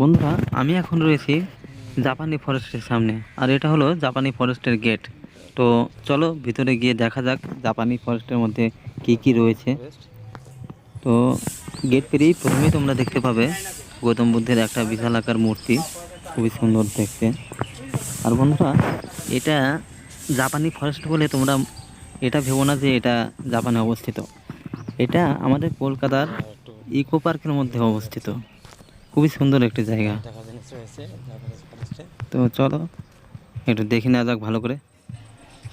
বন্ধুরা, আমি এখন রয়েছি জাপানি ফরেস্টের সামনে, আর এটা হলো জাপানি ফরেস্টের গেট তো চলো ভিতরে গিয়ে দেখা যাক জাপানি ফরেস্টের মধ্যে কি কি রয়েছে। তো গেট পেরিয়েই প্রথমেই তোমরা দেখতে পাবে গৌতম বুদ্ধের একটা বিশাল আকার মূর্তি, খুবই সুন্দর দেখতে। আর বন্ধুরা, এটা জাপানি ফরেস্ট বলে তোমরা এটা ভেবো না যে এটা জাপানে অবস্থিত। এটা আমাদের কলকাতার ইকো পার্কের মধ্যে অবস্থিত। খুবই সুন্দর একটি জায়গা। তো চলো একটু দেখে নেওয়া যাক ভালো করে।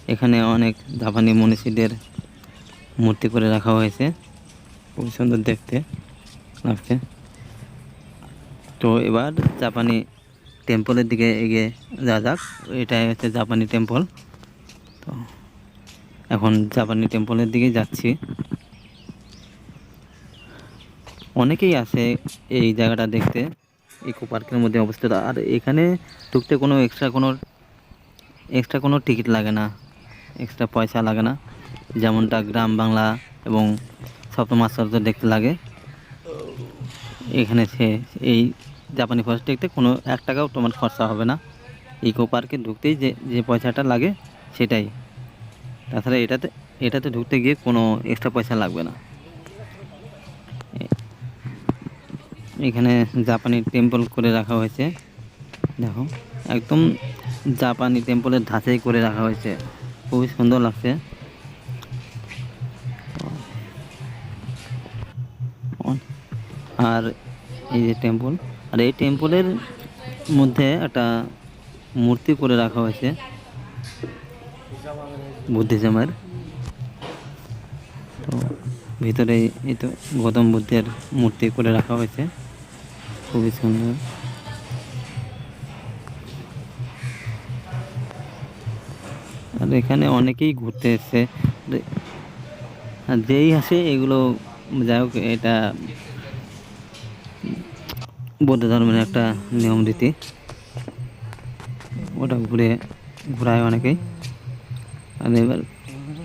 এখানে অনেক জাপানি মনীষীদের মূর্তি করে রাখা হয়েছে। খুবই সুন্দর দেখতে লাগছে। তো এবার জাপানি টেম্পলের দিকে এগিয়ে যাওয়া যাক। এটাই হচ্ছে জাপানি টেম্পল। তো এখন জাপানি টেম্পলের দিকে যাচ্ছি। অনেকেই আসে এই জায়গাটা দেখতে, ইকো পার্কের মধ্যে অবস্থিত। আর এখানে ঢুকতে কোনো এক্সট্রা কোনো এক্সট্রা কোনো টিকিট লাগে না এক্সট্রা পয়সা লাগে না। যেমনটা গ্রাম বাংলা এবং সপ্তম আশ্চর্য দেখতে লাগে। এখানে সে, এই জাপানি ফরেস্ট দেখতে কোনো এক টাকাও তোমার খরচা হবে না। ইকো পার্কে ঢুকতেই যে যে পয়সাটা লাগে সেটাই। তাছাড়া এটাতে এটাতে ঢুকতে গিয়ে কোনো এক্সট্রা পয়সা লাগবে না। এখানে জাপানি টেম্পল করে রাখা হয়েছে। দেখো, একদম জাপানি টেম্পলের ধাঁচাই করে রাখা হয়েছে। খুবই সুন্দর লাগছে। আর এই যে টেম্পল আর এই টেম্পলের মধ্যে একটা মূর্তি করে রাখা হয়েছে। বুদ্ধিজমের। তো ভিতরে এই তো গৌতম বুদ্ধের মূর্তি করে রাখা হয়েছে। খুবই সুন্দর আর এখানে অনেকেই ঘুরতে এসছে। আর- যেই আসে, এগুলো যাই হোক, এটা বৌদ্ধ ধর্মের একটা নিয়ম রীতি। ওটা ঘুরে ঘোরায় অনেকেই। আর এবার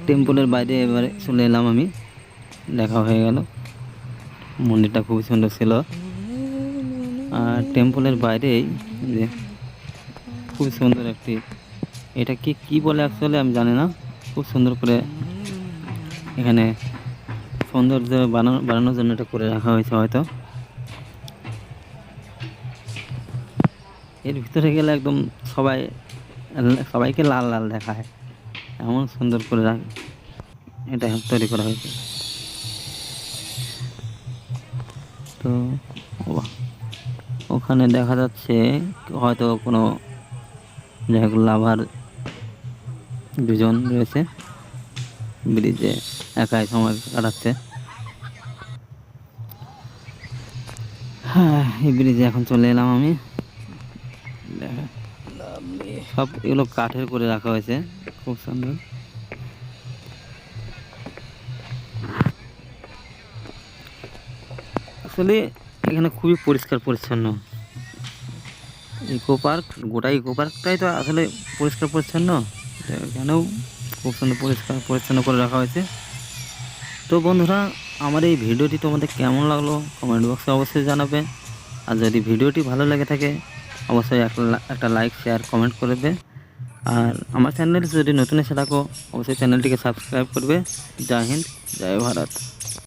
টেম্পলের বাইরে এবারে চলে এলাম আমি। দেখা হয়ে গেল। মন্দিরটা খুবই সুন্দর ছিল। আর টেম্পলের বাইরেই যে খুব সুন্দর একটি এটা কি কি বলে অ্যাকচুয়ালি আমি জানি না খুব সুন্দর করে এখানে সৌন্দর্য বানানো বানানোর জন্য এটা করে রাখা হয়েছে হয়তো। এর ভিতরে গেলে একদম সবাই সবাইকে লাল লাল দেখায় এমন সুন্দর করে রাখ এটা তৈরি করা হয়েছে। তো বাহ, ওখানে দেখা যাচ্ছে হয়তো কোনো যাই লাভার দুজন রয়েছে। ব্রিজে একাই সময় কাটাচ্ছে। হ্যাঁ এই ব্রিজে এখন চলে এলাম আমি। সব এগুলো কাঠের করে রাখা হয়েছে, খুব সুন্দর। আসলে এখানে খুবই পরিষ্কার পরিচ্ছন্ন। ইকো পার্ক, গোটা ইকো পার্কটাই তো আসলে পরিষ্কার পরিচ্ছন্ন। এখানেও খুব সুন্দর পরিষ্কার পরিচ্ছন্ন করে রাখা হয়েছে। তো বন্ধুরা, আমার এই ভিডিওটি তোমাদের কেমন লাগল কমেন্ট বক্সে অবশ্যই জানাবে। আর যদি ভিডিওটি ভালো লেগে থাকে, অবশ্যই একটা লাইক, শেয়ার, কমেন্ট করবে আর আমার চ্যানেল যদি নতুন এসে থাকো, অবশ্যই চ্যানেলটিকে সাবস্ক্রাইব করবে। জয় হিন্দ, জয় ভারত।